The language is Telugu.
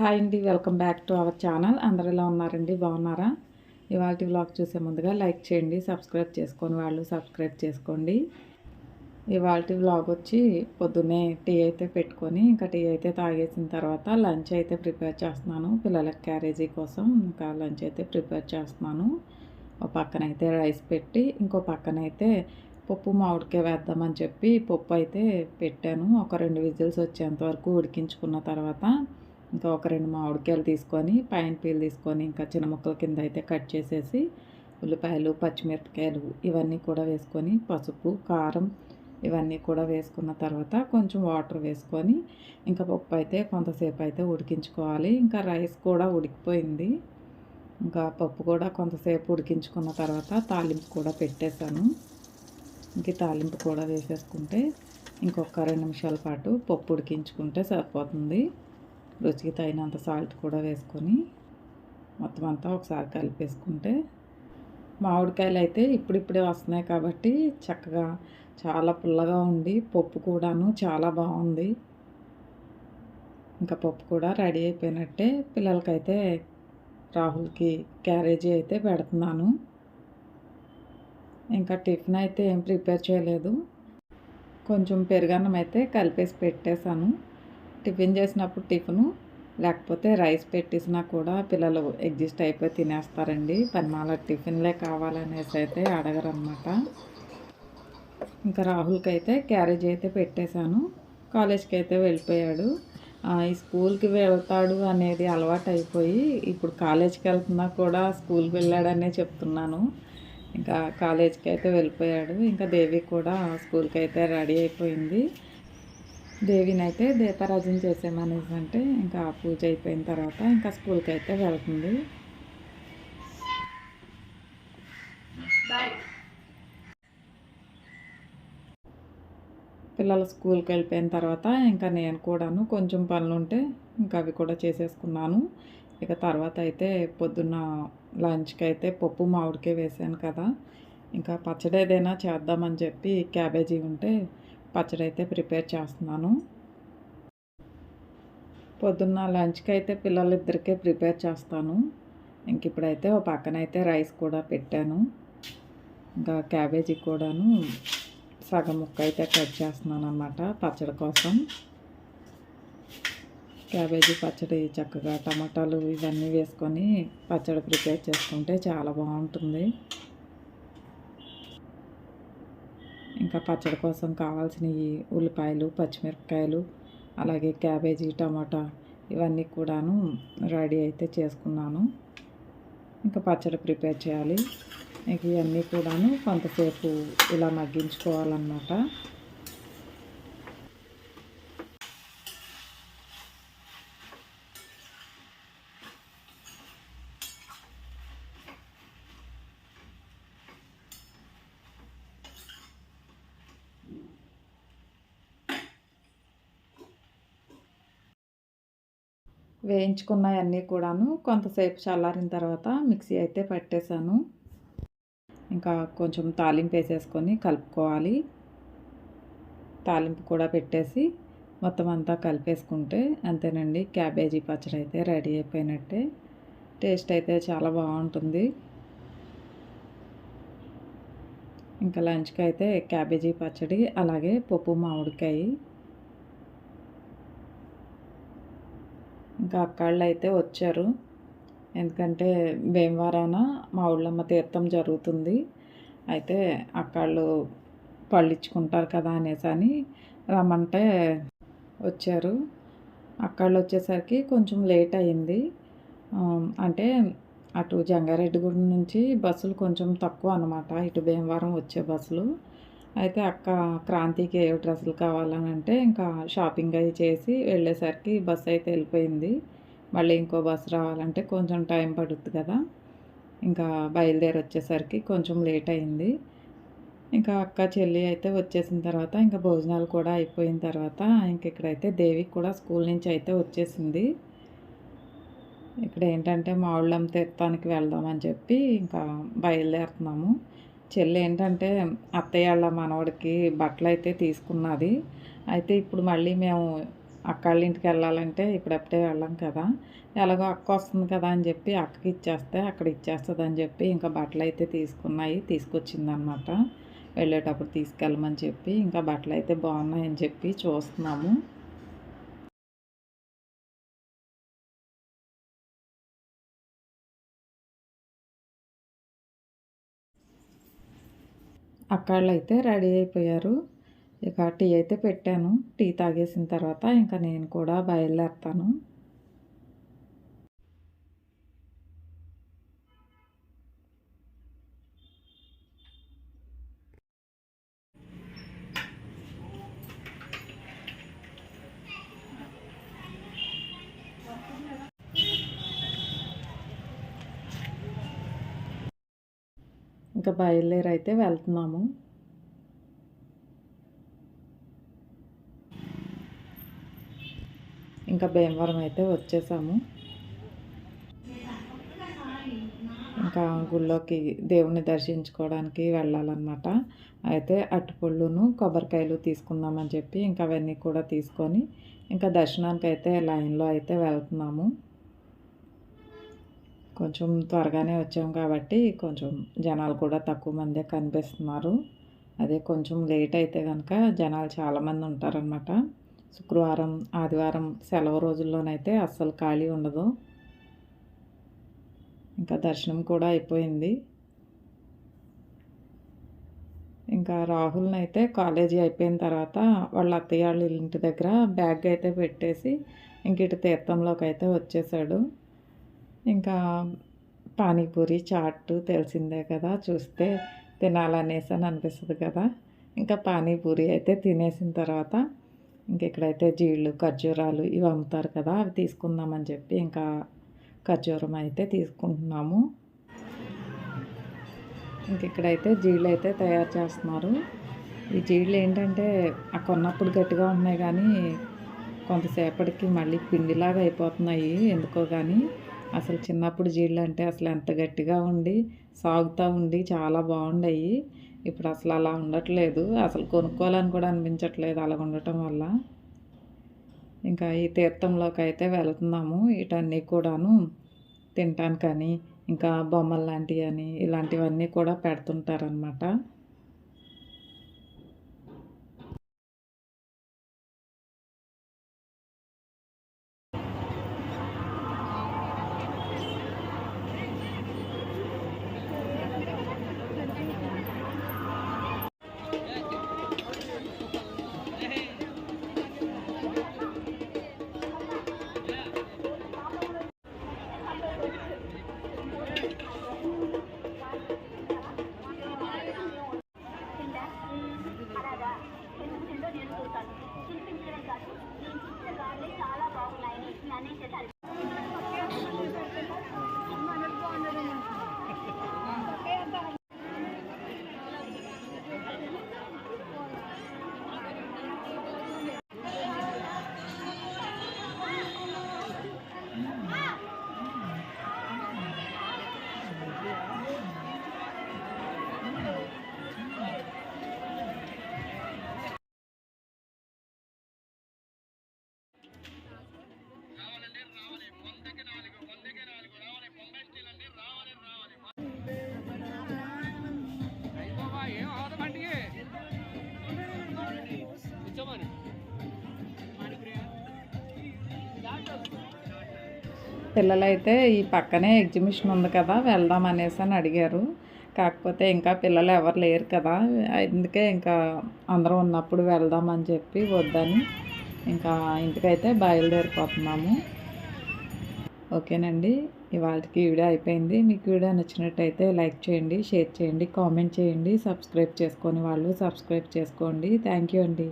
హాయ్ అండి welcome back to our channel. అందరు ఎలా ఉన్నారండి? బాగున్నారా? ఇవాళ వ్లాగ్ చూసే ముందుగా లైక్ చేయండి సబ్స్క్రైబ్ చేసుకొని వాళ్ళు సబ్స్క్రైబ్ చేసుకోండి. ఇవాళ వ్లాగ్ వచ్చి పొద్దున్నే టీ అయితే పెట్టుకొని ఇంకా టీ అయితే తాగేసిన తర్వాత లంచ్ అయితే ప్రిపేర్ చేస్తున్నాను. పిల్లలకి క్యారేజీ కోసం ఇంకా లంచ్ అయితే ప్రిపేర్ చేస్తున్నాను. ఒక పక్కన అయితే రైస్ పెట్టి ఇంకో పక్కన అయితే పప్పు మామిడికాయ వేద్దామని చెప్పి పప్పు అయితే పెట్టాను. ఒక రెండు విజిల్స్ వచ్చేంత వరకు ఉడికించుకున్న తర్వాత ఇంకా ఒక రెండు మామిడికాయలు తీసుకొని పైన పీలు తీసుకొని ఇంకా చిన్న ముక్కల కింద అయితే కట్ చేసేసి ఉల్లిపాయలు పచ్చిమిరపకాయలు ఇవన్నీ కూడా వేసుకొని పసుపు కారం ఇవన్నీ కూడా వేసుకున్న తర్వాత కొంచెం వాటర్ వేసుకొని ఇంకా పప్పు అయితే కొంతసేపు అయితే ఉడికించుకోవాలి. ఇంకా రైస్ కూడా ఉడికిపోయింది. ఇంకా పప్పు కూడా కొంతసేపు ఉడికించుకున్న తర్వాత తాలింపు కూడా పెట్టేశాను. ఇంక తాలింపు కూడా వేసేసుకుంటే ఇంకొక రెండు నిమిషాల పాటు పప్పు ఉడికించుకుంటే సరిపోతుంది. రుచికి తగినంత సాల్ట్ కూడా వేసుకొని మొత్తం అంతా ఒకసారి కలిపేసుకుంటే మామిడికాయలు అయితే ఇప్పుడిప్పుడే వస్తున్నాయి కాబట్టి చక్కగా చాలా పుల్లగా ఉండి పప్పు కూడాను చాలా బాగుంది. ఇంకా పప్పు కూడా రెడీ అయిపోయినట్టే పిల్లలకైతే రాహుల్కి క్యారేజీ అయితే పెడుతున్నాను. ఇంకా టిఫిన్ అయితే ఏం ప్రిపేర్ చేయలేదు. కొంచెం పెరుగన్నం అయితే కలిపేసి పెట్టేశాను. టిఫిన్ చేసినప్పుడు టిఫిను లేకపోతే రైస్ పెట్టేసినా కూడా పిల్లలు ఎగ్జిస్ట్ అయిపోయి తినేస్తారండి. పనిమాల టిఫిన్లే కావాలనేసి అయితే అడగరన్నమాట. ఇంకా రాహుల్కి అయితే క్యారేజ్ అయితే పెట్టేశాను. కాలేజ్కి అయితే వెళ్ళిపోయాడు ఈ స్కూల్కి వెళ్తాడు అనేది అలవాటు అయిపోయి ఇప్పుడు కాలేజ్కి వెళ్తున్నా కూడా స్కూల్కి వెళ్ళాడనే చెప్తున్నాను. ఇంకా కాలేజ్కి అయితే వెళ్ళిపోయాడు. ఇంకా దేవి కూడా స్కూల్కి అయితే రెడీ అయిపోయింది. దేవిని అయితే దీపారాజన చేసేమనేసి అంటే ఇంకా పూజ అయిపోయిన తర్వాత ఇంకా స్కూల్కి అయితే వెళ్తుంది. పిల్లలు స్కూల్కి వెళ్ళిపోయిన తర్వాత ఇంకా నేను కూడాను కొంచెం పనులు ఉంటే ఇంకా అవి కూడా చేసేసుకున్నాను. ఇక తర్వాత అయితే పొద్దున్న లంచ్కి అయితే పప్పు మామిడికే వేసాను కదా. ఇంకా పచ్చడి ఏదైనా చేద్దామని చెప్పి క్యాబేజీ ఉంటే పచ్చడి అయితే ప్రిపేర్ చేస్తున్నాను. పొద్దున్న లంచ్కి అయితే పిల్లలిద్దరికే ప్రిపేర్ చేస్తాను. ఇంక ఇప్పుడైతే ఒక పక్కన అయితే రైస్ కూడా పెట్టాను. ఇంకా క్యాబేజీ కూడాను సగం ముక్క అయితే కట్ చేస్తున్నాను అనమాట పచ్చడి కోసం. క్యాబేజీ పచ్చడి చక్కగా టమాటాలు ఇవన్నీ వేసుకొని పచ్చడి ప్రిపేర్ చేసుకుంటే చాలా బాగుంటుంది. ఇంకా పచ్చడి కోసం కావాల్సినవి ఉల్లిపాయలు పచ్చిమిరపకాయలు అలాగే క్యాబేజీ టమాటా ఇవన్నీ కూడాను రెడీ అయితే చేసుకున్నాను. ఇంకా పచ్చడి ప్రిపేర్ చేయాలి. ఇంక ఇవన్నీ కూడాను కొంతసేపు ఇలా మగ్గించుకోవాలన్నమాట. వేయించుకున్నవన్నీ కూడాను కొంతసేపు చల్లారిన తర్వాత మిక్సీ అయితే పట్టేశాను. ఇంకా కొంచెం తాలింపు వేసేసుకొని కలుపుకోవాలి. తాలింపు కూడా పెట్టేసి మొత్తం అంతా కలిపేసుకుంటే అంతేనండి క్యాబేజీ పచ్చడి అయితే రెడీ అయిపోయినట్టే. టేస్ట్ అయితే చాలా బాగుంటుంది. ఇంకా లంచ్కి అయితే క్యాబేజీ పచ్చడి అలాగే పప్పు మామిడికాయ. ఇంకా అక్కళ్ళు అయితే వచ్చారు. ఎందుకంటే భీమవరాన మా ఊళ్ళమ్మ తీర్థం జరుగుతుంది. అయితే అక్కళ్ళు పళ్ళిచ్చుకుంటారు కదా అనేసి అని రమ్మంటే వచ్చారు. అక్కళ్ళు వచ్చేసరికి కొంచెం లేట్ అయింది. అంటే అటు జంగారెడ్డిగూడెం నుంచి బస్సులు కొంచెం తక్కువ అనమాట ఇటు భీమవరం వచ్చే బస్సులు. అయితే అక్క క్రాంతికి ఏ డ్రెస్సులు కావాలని అంటే ఇంకా షాపింగ్ అవి చేసి వెళ్ళేసరికి బస్సు అయితే వెళ్ళిపోయింది. మళ్ళీ ఇంకో బస్సు రావాలంటే కొంచెం టైం పడుతుంది కదా. ఇంకా బయలుదేరి వచ్చేసరికి కొంచెం లేట్ అయింది. ఇంకా అక్క చెల్లి అయితే వచ్చేసిన తర్వాత ఇంకా భోజనాలు కూడా అయిపోయిన తర్వాత ఇంక ఇక్కడైతే దేవి కూడా స్కూల్ నుంచి అయితే వచ్చేసింది. ఇక్కడ ఏంటంటే మావుళ్ళం తీర్థానికి వెళ్దామని చెప్పి ఇంకా బయలుదేరుతున్నాము. చెల్లి ఏంటంటే అత్తయ్య వాళ్ళ మనవడికి బట్టలు అయితే తీసుకున్నది. అయితే ఇప్పుడు మళ్ళీ మేము అక్కళ్ళ ఇంటికి వెళ్ళాలంటే ఇప్పుడప్పుడే వెళ్ళాం కదా. ఎలాగో అక్క వస్తుంది కదా అని చెప్పి అక్కకి ఇచ్చేస్తే అక్కడ ఇచ్చేస్తుంది అని చెప్పి ఇంకా బట్టలు అయితే తీసుకున్నాయి తీసుకొచ్చిందనమాట వెళ్ళేటప్పుడు తీసుకెళ్ళమని చెప్పి ఇంకా బట్టలు అయితే బాగున్నాయని చెప్పి చూస్తున్నాము. అక్కళ్ళు అయితే రెడీ అయిపోయారు. ఇక టీ అయితే పెట్టాను. టీ తాగేసిన తర్వాత ఇంకా నేను కూడా బయలుదేరుతాను. ఇంకా బయలుదేరి అయితే వెళ్తున్నాము. ఇంకా భీమవరం అయితే వచ్చేసాము. ఇంకా గుళ్ళోకి దేవుణ్ణి దర్శించుకోవడానికి వెళ్ళాలన్నమాట. అయితే అట్టుపళ్ళును కొబ్బరికాయలు తీసుకుందామని చెప్పి ఇంకా అవన్నీ కూడా తీసుకొని ఇంకా దర్శనానికి అయితే లైన్లో అయితే వెళ్తున్నాము. కొంచెం త్వరగానే వచ్చాం కాబట్టి కొంచెం జనాలు కూడా తక్కువ మందే కనిపిస్తున్నారు. అదే కొంచెం లేట్ అయితే కనుక జనాలు చాలామంది ఉంటారనమాట శుక్రవారం ఆదివారం సెలవు రోజుల్లోనైతే అస్సలు ఖాళీ ఉండదు. ఇంకా దర్శనం కూడా అయిపోయింది. ఇంకా రాహుల్ని అయితే కాలేజీ అయిపోయిన తర్వాత వాళ్ళ అత్తయ్య వాళ్ళ ఇంటి దగ్గర బ్యాగ్ అయితే పెట్టేసి ఇంక ఇటు తీర్థంలోకి అయితే వచ్చేసాడు. ఇంకా పానీపూరి చాట్ తెలిసిందే కదా చూస్తే తినాలనేసి అని అనిపిస్తుంది కదా. ఇంకా పానీపూరి అయితే తినేసిన తర్వాత ఇంక ఇక్కడైతే జీళ్ళు ఖర్జూరాలు ఇవి అమ్ముతారు కదా అవి తీసుకుందామని చెప్పి ఇంకా ఖర్జూరం అయితే తీసుకుంటున్నాము. ఇంక ఇక్కడైతే జీళ్ళు అయితే తయారు చేస్తున్నారు. ఈ జీళ్ళు ఏంటంటే ఆ కొన్నప్పుడు గట్టిగా ఉన్నాయి కానీ కొంతసేపటికి మళ్ళీ పిండిలాగా అయిపోతున్నాయి ఎందుకో కానీ. అసలు చిన్నప్పుడు జీళ్ళు అంటే అసలు ఎంత గట్టిగా ఉండి సాగుతూ ఉండి చాలా బాగుండయి. ఇప్పుడు అసలు అలా ఉండట్లేదు. అసలు కొనుక్కోవాలని కూడా అనిపించట్లేదు అలా ఉండటం వల్ల. ఇంకా ఈ తీర్థంలోకి అయితే వెళ్తున్నాము. వీటన్నీ కూడాను తినటానికని ఇంకా బొమ్మలు లాంటివి అని ఇలాంటివన్నీ కూడా పెడుతుంటారనమాట పిల్లలైతే ఈ పక్కనే ఎగ్జిబిషన్ ఉంది కదా వెళ్దాం అనేసి అని అడిగారు. కాకపోతే ఇంకా పిల్లలు ఎవరు లేరు కదా అందుకే ఇంకా అందరం ఉన్నప్పుడు వెళ్దామని చెప్పి వద్దని ఇంకా ఇంటికైతే బయలుదేరిపోతున్నాము. ఓకేనండి ఇవాళకి వీడియో అయిపోయింది. మీకు వీడియో నచ్చినట్టయితే లైక్ చేయండి షేర్ చేయండి కామెంట్ చేయండి సబ్స్క్రైబ్ చేసుకొని వాళ్ళు సబ్స్క్రైబ్ చేసుకోండి. థ్యాంక్ యూ అండి.